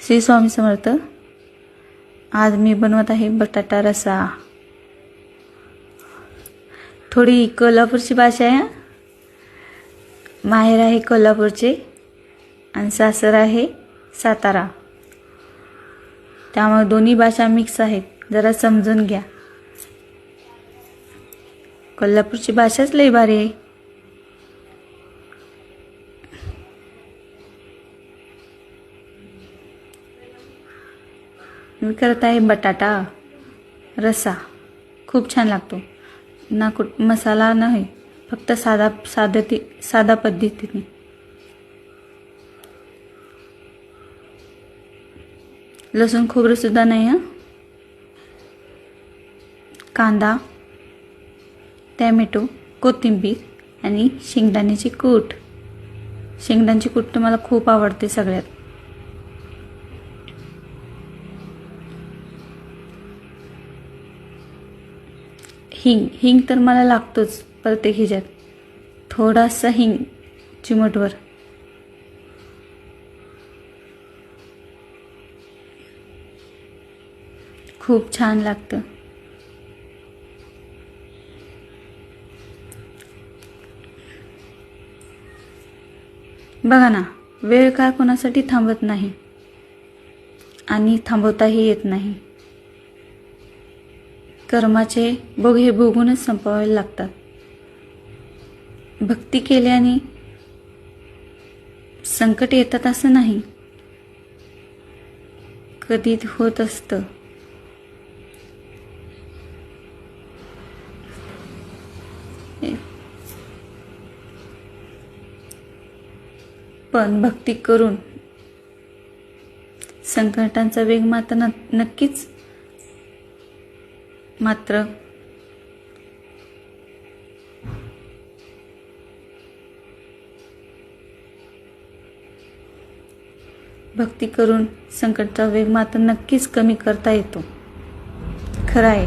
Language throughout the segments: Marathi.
श्री स्वामी समर्थ आज मी बनवत आहे बटाटा रसा. थोडी कोल्हापूरची भाषा आहे माहेर आहे कोल्हापूरचे आणि सासर आहे सातारा. त्यामुळे दोन्ही भाषा मिक्स आहेत जरा समजून घ्या. कोल्हापूरची भाषाच लई भारी आहे. मी करत आहे बटाटा रसा. खूप छान लागतो. ना कुठ मसाला नाही फक्त साधा साधं ती साधा पद्धतीने. लसूण खोबरंसुद्धा नाही हां? कांदा टॅमॅटो कोथिंबीर आणि शेंगदाण्याची कूट. शेंगदाण्याची कूट तर मला खूप आवडते सगळ्यात. हिंग. हिंग तर मला लागतोच प्रत्येक हिच्यात थोडासा हिंग चिमटवर खूप छान लागतं. बघा ना वेळ काय कोणासाठी थांबत नाही. आणि थांबवताही येत नाही. कर्माचे भोग हे भोगूनच संपवावे लागतात. भक्ती केल्याने संकट येतात असं नाही. कधी होत असतं. पण भक्ती करून संकटांचा वेग मात्र नक्कीच मात्र. भक्ती करून संकटाचा वेग मात्र नक्कीच कमी करता येतो. खरं आहे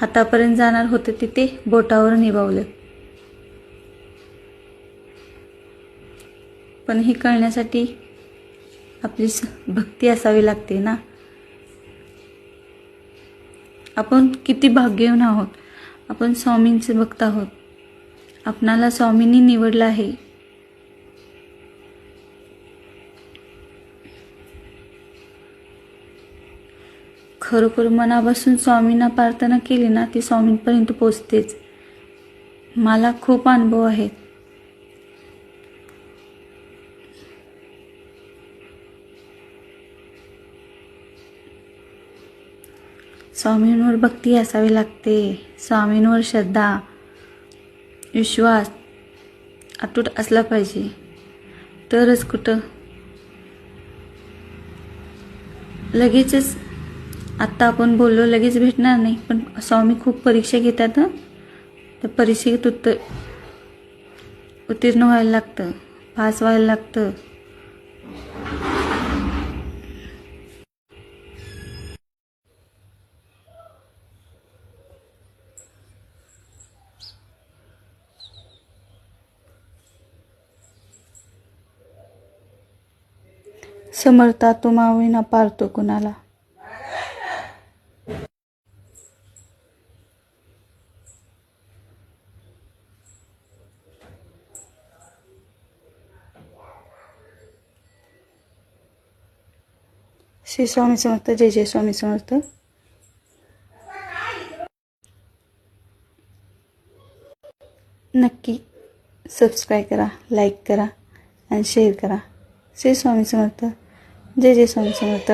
हातापर्यंत जाणार होते तिथे बोटावर निभावलं. पण हे कळण्यासाठी आपली भक्ती असावी लागते ना. आपण किती भाग्यवान आहोत. आपण स्वामींचे भक्त आहोत. आपणाला स्वामींनी निवडलं आहे. खरोखर मनापासून स्वामींना प्रार्थना केली ना ती स्वामींपर्यंत पोचतेच मला खूप अनुभव आहेत. स्वामींवर भक्ती असावी लागते. स्वामींवर श्रद्धा विश्वास अतूट असला पाहिजे. तरच कुठं? लगेचच आत्ता आपण बोललो लगेच भेटणार नाही. पण स्वामी खूप परीक्षा घेतात हं. त्या परीक्षेत उत्तर उत्तीर्ण व्हायला लागतं पास व्हायला लागतं. समर्था तुम्हा पारतो कुणाला. श्री स्वामी समर्थ जय जय स्वामी समर्थ. नक्की सबस्क्राईब करा लाईक करा आणि शेअर करा. श्री स्वामी समर्थ. जय जय स्वामी समर्थ।